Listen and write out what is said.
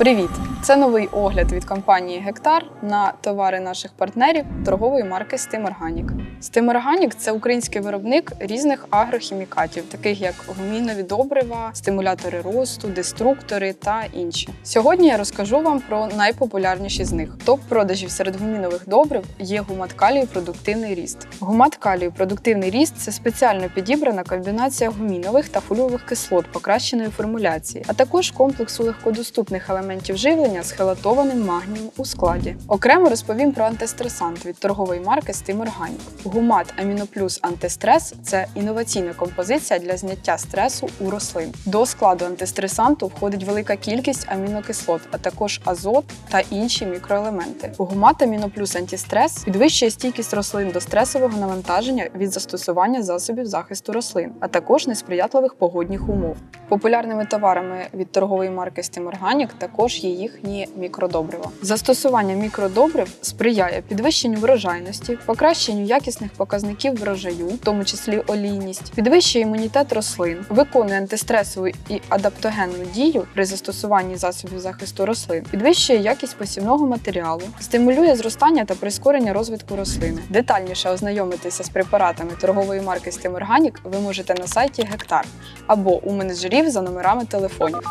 Привіт! Це новий огляд від компанії Гектар на товари наших партнерів торгової марки Steam Organic. Steam Organic – це український виробник різних агрохімікатів, таких як гумінові добрива, стимулятори росту, деструктори та інші. Сьогодні я розкажу вам про найпопулярніші з них. Топ продажів серед гумінових добрив є гумат калію продуктивний ріст. Гумат калію продуктивний ріст це спеціально підібрана комбінація гумінових та фольових кислот покращеної формуляції, а також комплексу легкодоступних елементів живлення з хелатованим магнієм у складі. Окремо розповім про антистресант від торгової марки Organic. Гумат Аміноплюс Антистрес це інноваційна композиція для зняття стресу у рослин. До складу антистресанту входить велика кількість амінокислот, а також азот та інші мікроелементи. Гумат Аміноплюс Антистрес підвищує стійкість рослин до стресового навантаження від застосування засобів захисту рослин, а також несприятливих погодних умов. Популярними товарами від торгової марки Steam Organic також є їхні мікродобрива. Застосування мікродобрив сприяє підвищенню врожайності, покращенню якісних показників врожаю, в тому числі олійність, підвищує імунітет рослин, виконує антистресову і адаптогенну дію при застосуванні засобів захисту рослин, підвищує якість посівного матеріалу, стимулює зростання та прискорення розвитку рослини. Детальніше ознайомитися з препаратами торгової марки Organic ви можете на сайті Гектар або у менеджерів за номерами телефонів.